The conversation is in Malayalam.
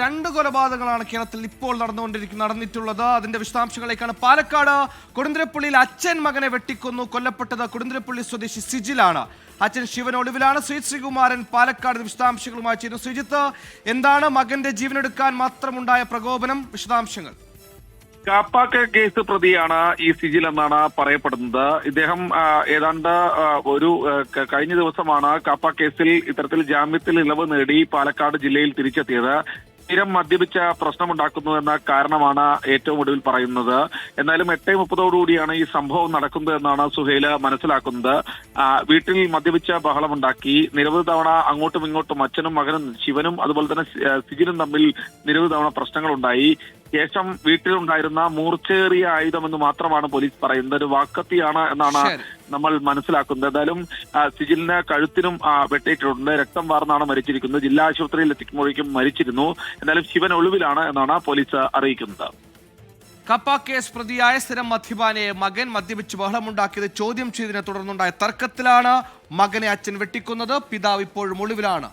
രണ്ട് കൊലപാതകങ്ങളാണ് കേരളത്തിൽ ഇപ്പോൾ നടന്നുകൊണ്ടിരിക്കുന്ന നടന്നിട്ടുള്ളത്. അതിന്റെ വിശദാംശങ്ങളിലേക്കാണ് പാലക്കാട്. കൊടുന്തിരപ്പള്ളിയിൽ അച്ഛൻ മകനെ വെട്ടിക്കൊന്നു. കൊല്ലപ്പെട്ടത് കൊടുന്തിരപ്പള്ളി സ്വദേശി സിജിലാണ്. അച്ഛൻ ശിവൻ ഒളിവിലാണ് ശ്രീ ശ്രീകുമാരൻ പാലക്കാട് വിശദാംശങ്ങളുമായി ചേരുന്നു. ശ്രീജിത്ത് എന്താണ് മകന്റെ ജീവനെടുക്കാൻ മാത്രമുണ്ടായ പ്രകോപനം? വിശദാംശങ്ങൾ. കാപ്പാക്ക കേസ് പ്രതിയാണ് ഈ സിജിൽ എന്നാണ് പറയപ്പെടുന്നത്. ഇദ്ദേഹം ഏതാണ്ട് ഒരു കഴിഞ്ഞ ദിവസമാണ് കാപ്പ കേസിൽ ഇത്തരത്തിൽ ജാമ്യത്തിൽ ഇളവ് നേടി പാലക്കാട് ജില്ലയിൽ തിരിച്ചെത്തിയത്. സ്ഥിരം മദ്യപിച്ച പ്രശ്നമുണ്ടാക്കുന്നു എന്ന കാരണമാണ് ഏറ്റവും ഒടുവിൽ പറയുന്നത്. എന്നാലും എട്ടേ മുപ്പതോടുകൂടിയാണ് ഈ സംഭവം നടക്കുന്നത് എന്നാണ് സുഹേല മനസ്സിലാക്കുന്നത്. വീട്ടിൽ മദ്യപിച്ച ബഹളമുണ്ടാക്കി. നിരവധി തവണ അങ്ങോട്ടും ഇങ്ങോട്ടും അച്ഛനും മകനും ശിവനും അതുപോലെ തന്നെ സിജിനും തമ്മിൽ നിരവധി തവണ പ്രശ്നങ്ങളുണ്ടായി. ശേഷം വീട്ടിലുണ്ടായിരുന്ന മൂർച്ചേറിയ ആയുധമെന്ന് മാത്രമാണ് പോലീസ് പറയുന്നത്. ഒരു വാക്കത്തിയാണ് എന്നാണ് നമ്മൾ മനസ്സിലാക്കുന്നത്. എന്തായാലും ആ, സിജിലിന് കഴുത്തിനും വെട്ടേറ്റിട്ടുണ്ട് വെട്ടിയിട്ടുണ്ട്. രക്തം വാർന്നാണ് മരിച്ചിരിക്കുന്നത്. ജില്ലാ ആശുപത്രിയിൽ എത്തിക്കുമ്പോഴേക്കും മരിച്ചിരുന്നു. എന്നാലും ശിവൻ ഒളിവിലാണ് എന്നാണ് പോലീസ് അറിയിക്കുന്നത്. കപ്പ കേസ് പ്രതിയായ സ്ഥിരം മദ്യപാനെ മകൻ മദ്യപിച്ച് ബഹളമുണ്ടാക്കിയത് ചോദ്യം ചെയ്തതിനെ തുടർന്നുണ്ടായ തർക്കത്തിലാണ് മകനെ അച്ഛൻ വെട്ടിക്കുന്നത്. പിതാവ് ഇപ്പോഴും ഒളിവിലാണ്.